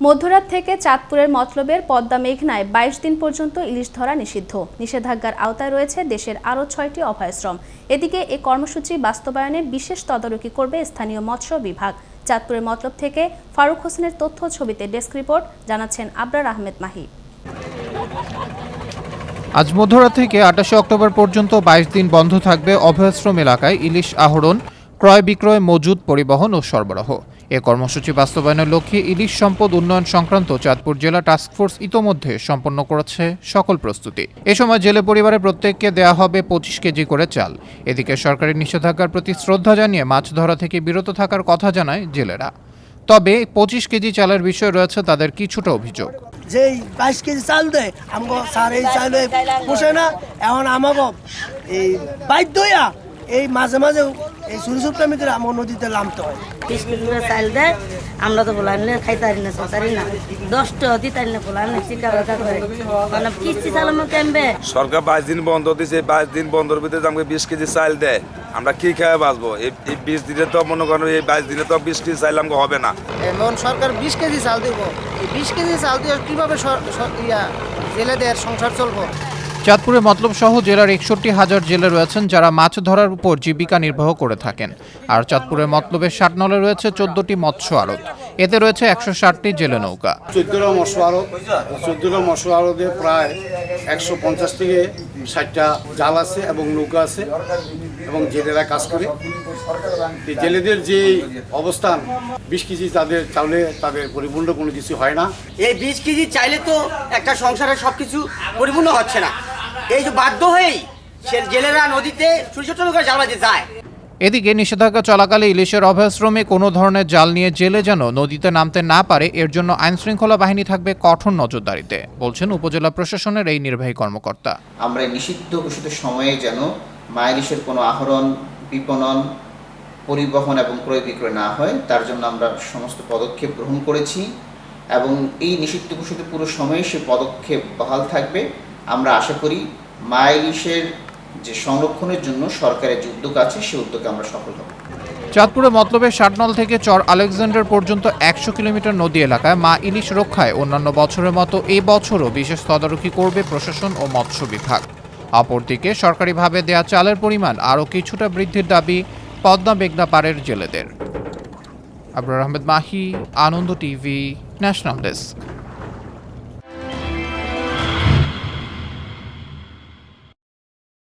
মধ্যরাত থেকে চাঁদপুরের মতলবের পদ্মা মেঘনায় বাইশ দিন পর্যন্ত ইলিশ ধরা নিষিদ্ধ। নিষেধাজ্ঞার আওতায় রয়েছে দেশের আরও ছয়টি অভয়াশ্রম। এদিকে এ কর্মসূচি বাস্তবায়নে বিশেষ তদারকি করবে স্থানীয় মৎস্য বিভাগ। চাঁদপুরের মতলব থেকে ফারুক হোসেনের তথ্য ছবিতে ডেস্ক রিপোর্ট, জানাচ্ছেন আবরার আহমেদ মাহি। আজ মধ্যরাত থেকে আটাশে অক্টোবর পর্যন্ত বাইশ দিন বন্ধ থাকবে অভয়াশ্রম এলাকায় ইলিশ আহরণ। ক্রয় বিক্রয় মজুদ পরিবহন ও সরবরাহ। এ কর্মসূচি বাস্তবায়নের লক্ষ্যে ইলিশ সম্পদ উন্নয়ন সংক্রান্ত চাঁদপুর জেলা টাস্কফোর্স ইতোমধ্যে সম্পন্ন করেছে সকল প্রস্তুতি। এ সময় জেলে পরিবারের প্রত্যেককে দেয়া হবে পঁচিশ কেজি করে চাল। এদিকে সরকারি নিষেধাজ্ঞার প্রতি শ্রদ্ধা জানিয়ে মাছ ধরা থেকে বিরত থাকার কথা জানায় জেলেরা। তবে পঁচিশ কেজি চালের বিষয় রয়েছে তাদের কিছুটা অভিযোগ। যে বাইশ কেজি চাল দেয় আমাকে স্যার এই চাল পোষে না, এখন আমাকে এই বাধ্য এই মাঝে মাঝে এই ভিতরে আমার নদীতে নামতে হয়। বিশ কেজি করে চাল দেয় আমরা তো বলা নিলে খাইতে পারি না পারি না। দশটা দিতে পারি না বলা চিন্তা করে। মানে কিস্তি চাল আমার কেমবে? সরকার বাইশ দিন বন্ধ দিছে বাইশ দিন বন্ধর ভিতরে আমাকে বিশ কেজি চাল দেয়। আমরা কি খেয়ে বাঁচবো? এই বিশ দিনে তো মনে করেন এই বাইশ দিনে তো বিশ কেজি চাইলে আমাকে হবে না। এমন সরকার বিশ কেজি চাল দিব। এই বিশ কেজি চাল দিয়ে কীভাবে ইয়া জেলেদের সংসার চলবো? চাঁদপুরে মতলব সহ জেলার একষট্টি হাজার জেলে রয়েছেন যারা মাছ ধরার উপর জীবিকা নির্বাহ করে থাকেন। আর চাঁদপুরের মতলবের ষাট নলে রয়েছে চোদ্দটি মৎস্য আড়ত। এতে রয়েছে একশো ষাটটি জেলে নৌকা। চোদ্দোটা মৎস্য আড়ত। চোদ্দোটা মৎস্য আড়তে প্রায় একশো পঞ্চাশ থেকে ষাটটা জাল আছে এবং নৌকা আছে এবং জেলেরা কাজ করে। জেলেদের যে অবস্থান বিশ কেজি তাদের চাউলে তাদের পরিপূর্ণ কোনো কিছু হয় না। এই বিশ কেজি চাইলে তো একটা সংসারের সব কিছু পরিপূর্ণ হচ্ছে না। এই যে বাধ্য হয়েই জেলেরা নদীতে ছোট ছোট করে জ্বালাতে যায়। এদিকে নিষেধাজ্ঞা চলাকালে ইলিশের অভয়াশ্রমে কোনো ধরনের জাল নিয়ে জেলে যেন নদীতে নামতে না পারে এর জন্য আইনশৃঙ্খলা বাহিনী থাকবে কঠোর নজরদারিতে বলছেন উপজেলা প্রশাসনের এই নির্বাহী কর্মকর্তা। আমরা নিষিদ্ধ ঘোষিত সময়ে যেন মায়েরিসের কোনো আহরণ বিপণন পরিবহন এবং ক্রয় বিক্রয় না হয় তার জন্য আমরা সমস্ত পদক্ষেপ গ্রহণ করেছি এবং এই নিষিদ্ধ ঘোষিত পুরো সময়ে সে পদক্ষেপ বহাল থাকবে। আমরা আশা করি মায়েরিসের যে সংরক্ষণের জন্য সরকারের যে উদ্যোগ আছে, সে উদ্যোগে আমরা সফল হব। চাঁদপুরে মতলবের ষাটনল থেকে চর আলেকজান্ডার পর্যন্ত একশো কিলোমিটার নদী এলাকায় মা ইলিশ রক্ষায় অন্যান্য বছরের মতো এই বছরও বিশেষ তদারকি করবে প্রশাসন ও মৎস্য বিভাগ। অপরদিকে সরকারিভাবে দেয়া চালের পরিমাণ আরও কিছুটা বৃদ্ধির দাবি পদ্মা মেঘনা পাড়ের জেলেদের। Abrar Ahmed Mahi, Ananda TV, national desk.